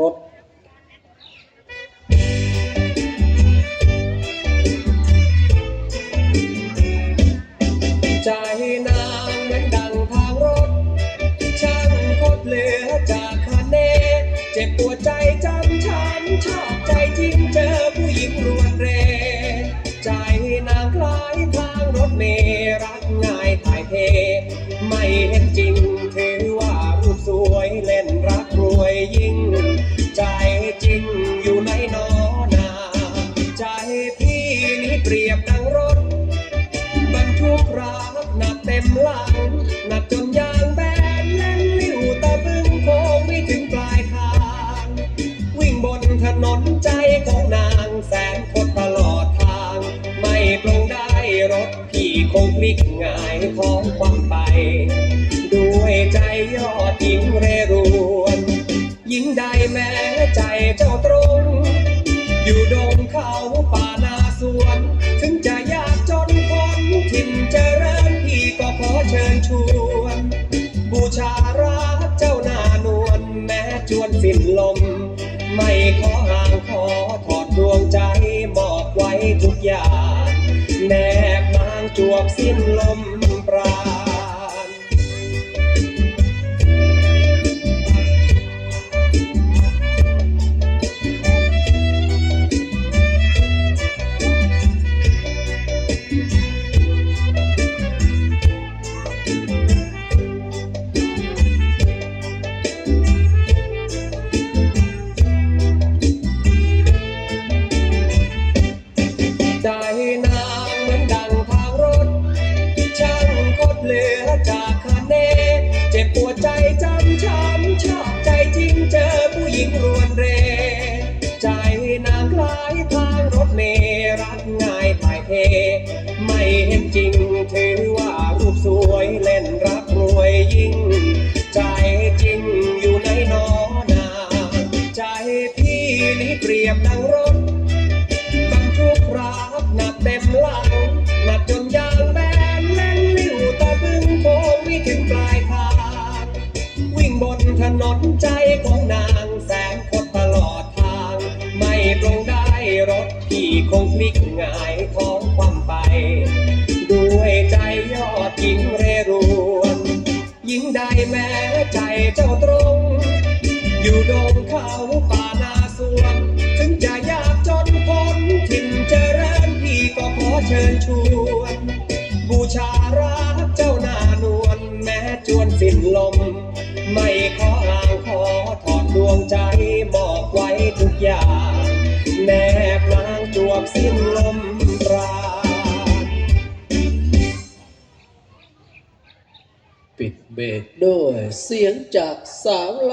รถใจนางเหมือนดังทางรถ ช่างโคดเหลือจากคาเน เจ็บปวดใจจำช้ำชอบใจจริงเจอผู้หญิงรวนเร ใจนางคล้ายทางรถเมรักง่ายถ่ายเท ไม่เห็นจริง บรรทุกรักหนักเต็มหลังหนักจนยางแบนแล่นลิ้วตะบึงโค้งไม่ถึงปลายทาง วิ่งบนถนนใจของนางแสนคดตลอดทาง ไม่ปลงได้รถพี่คงพลิกหงายท้องความไปด้วยใจยอดหญิงเรรวนยิ่งได้แม้ใจเจ้าตรง อยู่ดงเขาป่านาสวน จวนสิ้นลม ไม่ขอห่างขอถอดดวงใจมอบไว้ทุกอย่างแนบนางจวบสิ้น คาเน เจ็บปวดใจจำช้ำชอบใจจริงเจอผู้หญิงรวนเร ใจนางคล้ายทางรถเมรักง่ายถ่ายเท ไม่เห็นจริงถือว่ารูปสวยเล่น หญิงเรรวนยิ่งได้แม้ใจเจ้าตรง อยู่ดงเขาป่านาสวน ถึงจะยากจนคนถิ่นเจริญพี่ก็ขอเชิญชวน บูชารักเจ้าหน้านวลแม้จวนสิ้นลม ไม่ขออ้างขอถอดดวงใจมอบไว้ทุกอย่างแนบนางจวบสิ้นลม ปิดเบรกด้วยเสียงจากสาวลา